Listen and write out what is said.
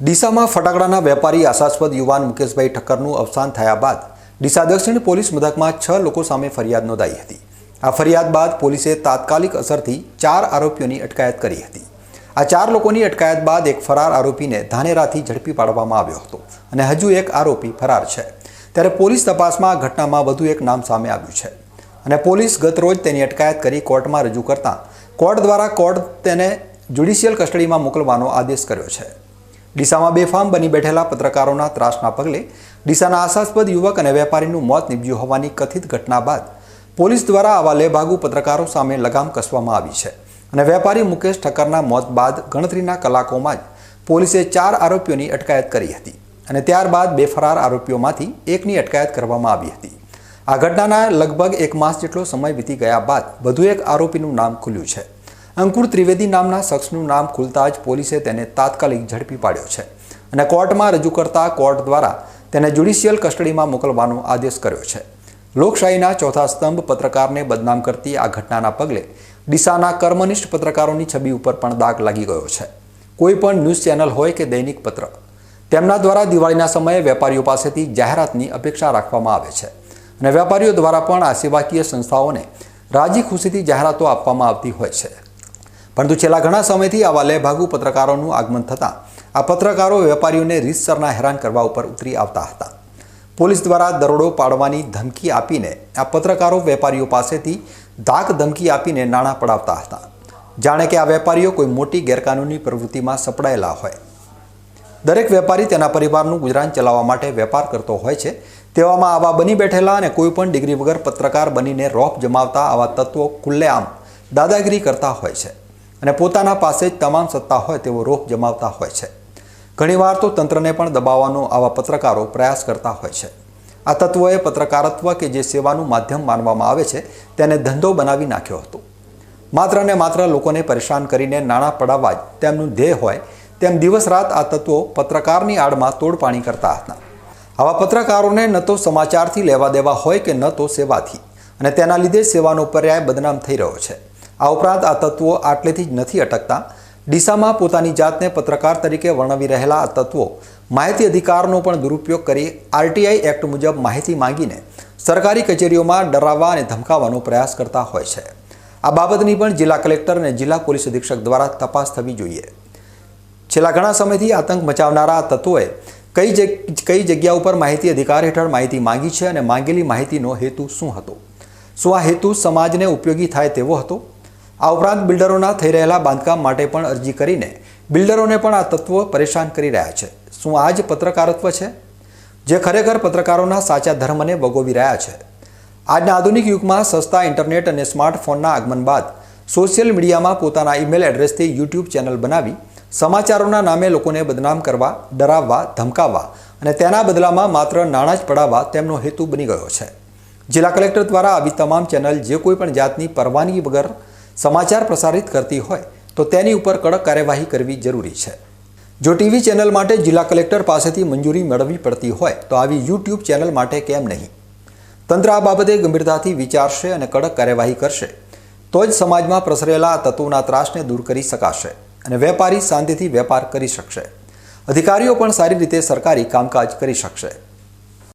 ડીસામાં ફટાકડાના વેપારી આશાસ્પદ યુવાન મુકેશભાઈ ઠક્કરનું અવસાન થયા બાદ ડીસા દક્ષિણ પોલીસ મથકમાં છ લોકો સામે ફરિયાદ નોંધાઈ હતી. આ ફરિયાદ બાદ પોલીસે તાત્કાલિક અસરથી ચાર આરોપીઓની અટકાયત કરી હતી. આ ચાર લોકોની અટકાયત બાદ એક ફરાર આરોપીને ધાનેરાથી ઝડપી પાડવામાં આવ્યો હતો અને હજુ એક આરોપી ફરાર છે. ત્યારે પોલીસ તપાસમાં ઘટનામાં વધુ એક નામ સામે આવ્યું છે. અને પોલીસ ગતરોજ તેની અટકાયત કરી કોર્ટમાં રજૂ કરતાં કોર્ટ દ્વારા કોર્ટ તેને જ્યુડિશિયલ કસ્ટડીમાં મોકલવાનો આદેશ કર્યો છે. ડીસામાં બેફામ બની બેઠેલા પત્રકારોના ત્રાસના પગલે ડીસાના આશાસ્પદ યુવક અને વેપારીનું મોત નીપજ્યું હોવાની કથિત ઘટના બાદ પોલીસ દ્વારા આવા લેભાગુ પત્રકારો સામે લગામ કસવામાં આવી છે. અને વેપારી મુકેશ ઠક્કરના મોત બાદ ગણતરીના કલાકોમાં જ પોલીસે ચાર આરોપીઓની અટકાયત કરી હતી અને ત્યારબાદ બે ફરાર આરોપીઓમાંથી એકની અટકાયત કરવામાં આવી હતી. આ ઘટનાના લગભગ એક માસ જેટલો સમય વીતી ગયા બાદ વધુ એક આરોપીનું નામ ખુલ્યું છે. અંકુર ત્રિવેદી નામના શખ્સનું નામ ખુલતા જ પોલીસે તેને તાત્કાલિક ઝડપી પાડ્યો છે અને કોર્ટમાં રજૂ કરતા કોર્ટ દ્વારા તેને જ્યુડિશિયલ કસ્ટડીમાં મોકલવાનો આદેશ કર્યો છે. લોકશાહીના ચોથા સ્તંભ પત્રકારને બદનામ કરતી આ ઘટનાના પગલે ડીસાના કર્મનિષ્ઠ પત્રકારોની છબી ઉપર પણ દાગ લાગી ગયો છે. કોઈ પણ ન્યૂઝ ચેનલ હોય કે દૈનિક પત્ર, તેમના દ્વારા દિવાળીના સમયે વેપારીઓ પાસેથી જાહેરાતની અપેક્ષા રાખવામાં આવે છે અને વેપારીઓ દ્વારા પણ આ સેવાકીય સંસ્થાઓને રાજી ખુશીથી જાહેરાતો આપવામાં આવતી હોય છે. પરંતુ છેલ્લા ઘણા સમયથી આવા લેભાગુ પત્રકારોનું આગમન થતાં આ પત્રકારો વેપારીઓને રીતસરના હેરાન કરવા ઉપર ઉતરી આવતા હતા. પોલીસ દ્વારા દરોડો પાડવાની ધમકી આપીને આ પત્રકારો વેપારીઓ પાસેથી ધાક ધમકી આપીને નાણાં પડાવતા હતા. જાણે કે આ વેપારીઓ કોઈ મોટી ગેરકાનૂની પ્રવૃત્તિમાં સપડાયેલા હોય. દરેક વેપારી તેના પરિવારનું ગુજરાન ચલાવવા માટે વેપાર કરતો હોય છે. તેવામાં આવા બની બેઠેલા અને કોઈ પણ ડિગ્રી વગર પત્રકાર બનીને રોપ જમાવતા આવા તત્વો ખુલ્લેઆમ દાદાગીરી કરતા હોય છે. અને પોતાના પાસે જ તમામ સત્તા હોય તેવો રોપ જમાવતા હોય છે. ઘણીવાર તો તંત્રને પણ દબાવવાનો આવા પત્રકારો પ્રયાસ કરતા હોય છે. આ તત્વોએ પત્રકારત્વ કે જે સેવાનું માધ્યમ માનવામાં આવે છે, તેને ધંધો બનાવી નાખ્યો હતો. માત્ર ને માત્ર લોકોને પરેશાન કરીને નાણાં પડાવવા જ તેમનું ધ્યેય હોય, તેમ દિવસ રાત આ તત્વો પત્રકારની આડમાં તોડપાણી કરતા હતા. આવા પત્રકારોને ન તો સમાચારથી લેવા દેવા હોય કે ન તો સેવાથી, અને તેના લીધે સેવાનો પર્યાય બદનામ થઈ રહ્યો છે. આ ઉપરાંત આ તત્વો આટલેથી જ નથી અટકતા. ડીસામાં પોતાની જાતને પત્રકાર તરીકે વર્ણવી રહેલા આ તત્વો માહિતી અધિકારનો પણ દુરુપયોગ કરી આરટીઆઈ એક્ટ મુજબ માહિતી માંગીને સરકારી કચેરીઓમાં ડરાવવા અને ધમકાવવાનો પ્રયાસ કરતા હોય છે. આ બાબતની પણ જિલ્લા કલેક્ટર અને જિલ્લા પોલીસ અધિક્ષક દ્વારા તપાસ થવી જોઈએ. છેલ્લા ઘણા સમયથી આતંક મચાવનારા આ તત્વોએ કઈ કઈ જગ્યા ઉપર માહિતી અધિકાર હેઠળ માહિતી માંગી છે અને માંગેલી માહિતીનો હેતુ શું હતો? શું આ હેતુ સમાજને ઉપયોગી થાય તેવો હતો? આ ઉપરાંત બિલ્ડરોના થઈ રહેલા બાંધકામ માટે પણ અરજી કરીને બિલ્ડરોને પણ આ તત્વો પરેશાન કરી રહ્યા છે. શું આ જ પત્રકારત્વ છે? જે ખરેખર પત્રકારોના સાચા ધર્મને વગોવી રહ્યા છે. આજના આધુનિક યુગમાં સસ્તા ઇન્ટરનેટ અને સ્માર્ટફોનના આગમન બાદ સોશિયલ મીડિયામાં પોતાના ઈમેલ એડ્રેસથી યુટ્યુબ ચેનલ બનાવી સમાચારોના નામે લોકોને બદનામ કરવા, ડરાવવા, ધમકાવવા અને તેના બદલામાં માત્ર નાણાં જ પડાવવા તેમનો હેતુ બની ગયો છે. જિલ્લા કલેક્ટર દ્વારા આવી તમામ ચેનલ જે કોઈ પણ જાતની પરવાનગી વગર સમાચાર પ્રસારિત કરતી હોય તો તેની ઉપર કડક કાર્યવાહી કરવી જરૂરી છે. જો ટીવી ચેનલ માટે જિલ્લા કલેક્ટર પાસેથી મંજૂરી મેળવવી પડતી હોય તો આવી યુટ્યુબ ચેનલ માટે કેમ નહીં? તંત્ર આ બાબતે ગંભીરતાથી વિચારશે અને કડક કાર્યવાહી કરશે. તો જ સમાજમાં પ્રસરેલા તત્વોના ત્રાસને દૂર કરી શકાશે અને વેપારી શાંતિથી વેપાર કરી શકશે. અધિકારીઓ પણ સારી રીતે સરકારી કામકાજ કરી શકશે.